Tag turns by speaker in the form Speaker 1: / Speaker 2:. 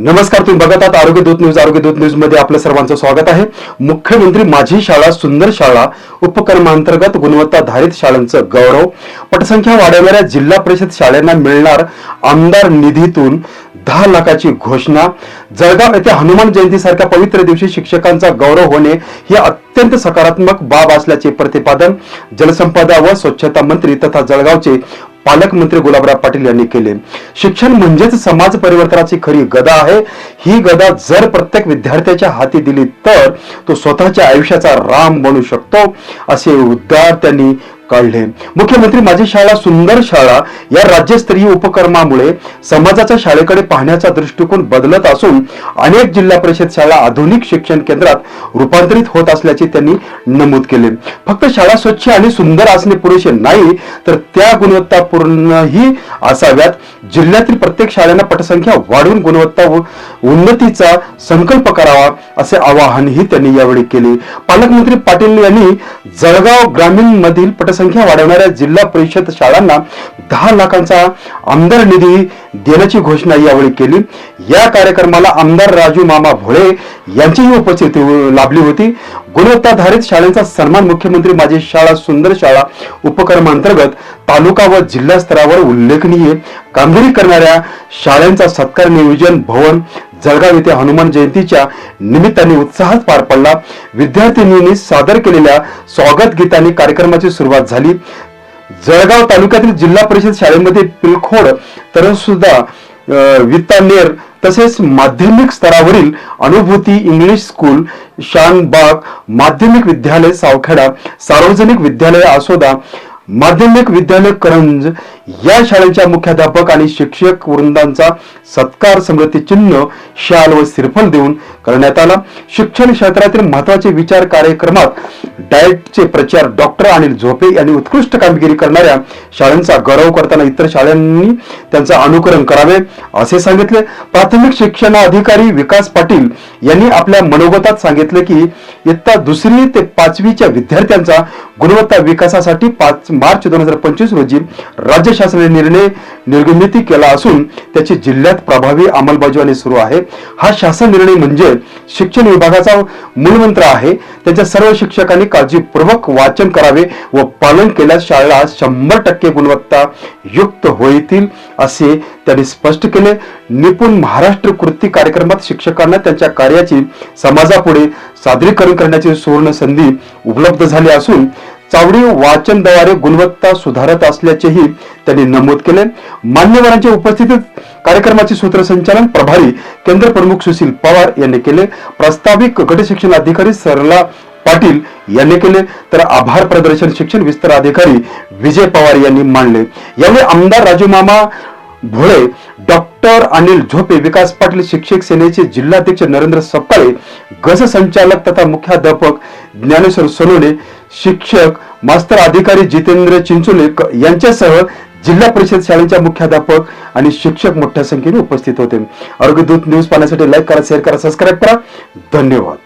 Speaker 1: नमस्कार तुम्ही बघत आहात आरोग्य दूत न्यूज. आरोग्य दूत न्यूजमध्ये आपलं सर्वांचं स्वागत आहे. मुख्यमंत्री माझी शाळा सुंदर शाळा उपक्रमांतर्गत गुणवत्ताधारित शाळांचं गौरव. पटसंख्या वाढवणाऱ्या जिल्हा परिषद शाळांना मिळणार आमदार निधीतून दहा लाखाची घोषणा. जळगाव येथे हनुमान जयंतीसारख्या पवित्र दिवशी शिक्षकांचा गौरव होणे ही अत्यंत सकारात्मक बाब असल्याचे प्रतिपादन जलसंपदा व स्वच्छता मंत्री तथा जळगावचे पालकमंत्री गुलाबराव पाटील यांनी केले. शिक्षण म्हणजेच समाज परिवर्तनाची खरी गदा आहे. ही गदा जर प्रत्येक विद्यार्थ्याच्या हाती दिली तर तो स्वतःच्या आयुष्याचा राम बनू शकतो असे उद्गार त्यांनी काढले. मुख्यमंत्री माझी शाळा सुंदर शाळा या राज्यस्तरीय उपक्रमामुळे समाजाच्या शाळेकडे पाहण्याचा दृष्टिकोन बदलत असून अनेक जिल्हा परिषद शाळा आधुनिक शिक्षण केंद्रात रूपांतरित होत असल्याचे त्यांनी नमूद केले. फक्त शाळा स्वच्छ आणि सुंदर असणे पुरेसे नाही तर त्या गुणवत्तापूर्णही असाव्यात. जिल्ह्यातील प्रत्येक शाळेला पटसंख्या वाढवून गुणवत्ता उन्नतीचा संकल्प करावा असे आवाहनही त्यांनी यावेळी केले. पालकमंत्री पाटील यांनी जळगाव ग्रामीण मधील पटसंख्या वाढवणाऱ्या जिल्हा परिषद शाळांना दहा लाखांचा आमदार निधी देण्याची घोषणा यावेळी केली. या कार्यक्रमाला आमदार राजू मामा भोळे यांचीही उपस्थिती लाभली होती. गुणवत्ताधारित शाळेचा सन्मान मुख्यमंत्री माझी शाळा सुंदर शाळा उपक्रमांतर्गत तालुका व जिल्हा स्तरावर उल्लेखनीय कामगिरी करणाऱ्या शाळांचा सत्कार नियोजन भवन जळगाव येथे हनुमान जयंतीच्या निमित्ताने उत्साहात पार पडला. विद्यार्थिनींनी सादर केलेल्या स्वागत गीताने कार्यक्रमाची सुरुवात झाली. जळगाव तालुक्यातील जिल्हा परिषद शाळेमध्ये पिलखोड तर सुद्धा वित्तानेर तसेच माध्यमिक स्तरावरील अनुभूती इंग्लिश स्कूल शानबाग माध्यमिक विद्यालय सावखेडा सार्वजनिक विद्यालय आसोदा माध्यमिक विद्यालय करंज या शाळेच्या मुख्याध्यापक आणि शिक्षक वृंदांचा सत्कार समृद्धी चिन्ह शाल व सिरफल देऊन करण्यात आला. शिक्षण क्षेत्रातील महत्त्वाचे विचार कार्यक्रमात डाएटचे प्रचार डॉक्टर अनिल झोपे यांनी उत्कृष्ट कामगिरी करणाऱ्या शाळांचा गौरव करताना इतर शाळांनी त्यांचं अनुकरण करावे असे सांगितले. प्राथमिक शिक्षणाधिकारी विकास पाटील यांनी आपल्या मनोगतात सांगितले की इयत्ता दुसरी ते पाचवीच्या विद्यार्थ्यांचा गुणवत्ता विकासासाठी पाच मार्च दोन हजार पंचवीस रोजी राज्य शासनाने निर्णय निर्गमिती केला असून त्याची जिल्ह्यात प्रभावी अंमलबजावणी सुरू आहे. हा शासन निर्णय म्हणजे शिक्षण विभागाचा मूलमंत्र आहे. त्याच्या सर्व शिक्षकांनी काळजीपूर्वक वाचन करावे व पालन केल्यास शाळा शंभर टक्के गुणवत्ता युक्त होतील असे त्यांनी स्पष्ट केले. निपुण महाराष्ट्र कृती कार्यक्रमात शिक्षकांना त्यांच्या कार्याची समाजापुढे सादरीकरण करण्याची सुवर्ण संधी उपलब्ध झाली असून चावडी वाचनद्वारे गुणवत्ता सुधारत असल्याचेही त्यांनी नमूद केले. मान्यवरांच्या उपस्थितीत कार्यक्रमाचे सूत्रसंचालन प्रभारी केंद्र प्रमुख सुशील पवार यांनी केले. प्रास्ताविक गट शिक्षण अधिकारी सरला पाटील यांनी केले. तर आभार प्रदर्शन शिक्षण विस्तार अधिकारी विजय पवार यांनी मांडले. यावेळी आमदार राजू मामा भोळे डॉक्टर अनिल झोपे विकास पाटील शिक्षक सेनेचे जिल्हाध्यक्ष नरेंद्र सपकाळे गज संचालक तथा मुख्याध्यापक ज्ञानेश्वर सोनोने शिक्षक मास्तर अधिकारी जितेंद्र चिंचोले यांच्यासह जिल्हा परिषद शाळेच्या मुख्याध्यापक आणि शिक्षक मोठ्या संख्येने उपस्थित होते. आरोग्य न्यूज पाहण्यासाठी लाईक करा शेअर करा सबस्क्राईब करा. धन्यवाद.